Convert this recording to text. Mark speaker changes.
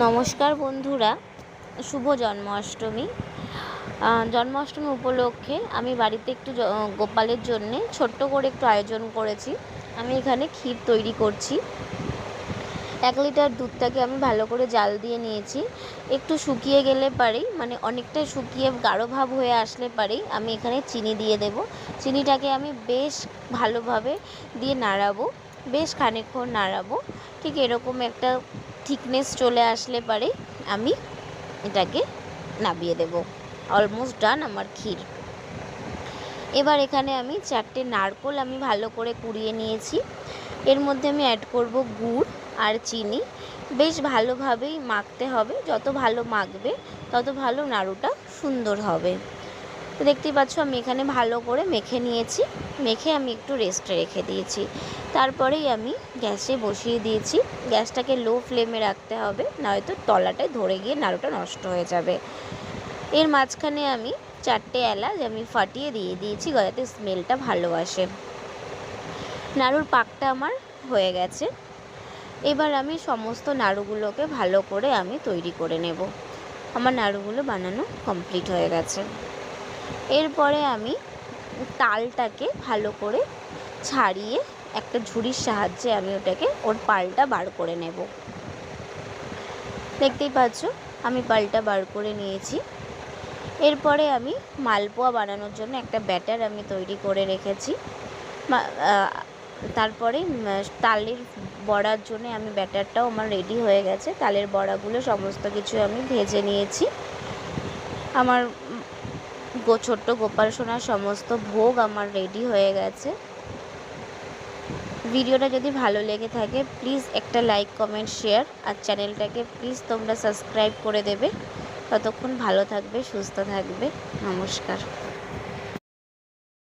Speaker 1: নমস্কার বন্ধুরা, শুভ জন্মাষ্টমী। জন্মাষ্টমী উপলক্ষে আমি বাড়িতে একটু গোপালের জন্যে ছোট্ট করে একটু আয়োজন করেছি। আমি এখানে ক্ষীর তৈরি করছি। এক লিটার দুধটাকে আমি ভালো করে জাল দিয়ে নিয়েছি। একটু শুকিয়ে গেলে পারেই মানে অনেকটা শুকিয়ে গাঢ় ভাব হয়ে আসলে পারেই আমি এখানে চিনি দিয়ে দেব। চিনিটাকে আমি বেশ ভালোভাবে দিয়ে নাড়াবো, বেশ খানিকক্ষণ নাড়াবো। ঠিক এরকম একটা থিকনেস চলে আসলে পারে, আমি এটাকে নামিয়ে দেব। অলমোস্ট ডান আমার ক্ষীর। এবার এখানে আমি চারটে নারকোল আমি ভালো করে কুড়িয়ে নিয়েছি। এর মধ্যে আমি অ্যাড করব গুড় আর চিনি। বেশ ভালোভাবেই মাখতে হবে, যত ভালো মাখবে তত ভালো নাড়ুটা সুন্দর হবে। তো দেখতেই পাচ্ছ আমি এখানে ভালো করে মেখে নিয়েছি। মেখে আমি একটু রেস্টে রেখে দিয়েছি। তারপরেই আমি গ্যাসে বসিয়ে দিয়েছি। গ্যাসটাকে লো ফ্লেমে রাখতে হবে, নয়তো তলাটায় ধরে গিয়ে নাড়ুটা নষ্ট হয়ে যাবে। এর মাঝখানে আমি চারটে এলাচ আমি ফাটিয়ে দিয়ে দিয়েছি যাতে স্মেলটা ভালো আসে। নাড়ুর পাকটা আমার হয়ে গেছে। এবার আমি সমস্ত নাড়ুগুলোকে ভালো করে আমি তৈরি করে নেব। আমার নাড়ুগুলো বানানো কমপ্লিট হয়ে গেছে। এরপরে আমি তালটাকে ভালো করে ছাড়িয়ে একটা ঝুড়ির সাহায্যে আমি ওটাকে ওর পালটা বার করে নেব। দেখতেই পাচ্ছ, আমি পালটা বার করে নিয়েছি। এরপরে আমি মালপোয়া বানানোর জন্য একটা ব্যাটার আমি তৈরি করে রেখেছি। তারপরে তালের বড়ার জন্য আমি ব্যাটারটাও আমার রেডি হয়ে গেছে। তালের বড়াগুলো সমস্ত কিছু আমি ভেজে নিয়েছি। আমার গো, ছোট্ট গোপাল সোনার সমস্ত ভোগ আমার রেডি হয়ে গেছে। ভিডিওটা যদি ভালো লেগে থাকে প্লিজ একটা লাইক কমেন্ট শেয়ার আর চ্যানেলটাকে প্লিজ তোমরা সাবস্ক্রাইব করে দেবে। ততক্ষণ ভালো থাকবে, সুস্থ থাকবে। নমস্কার।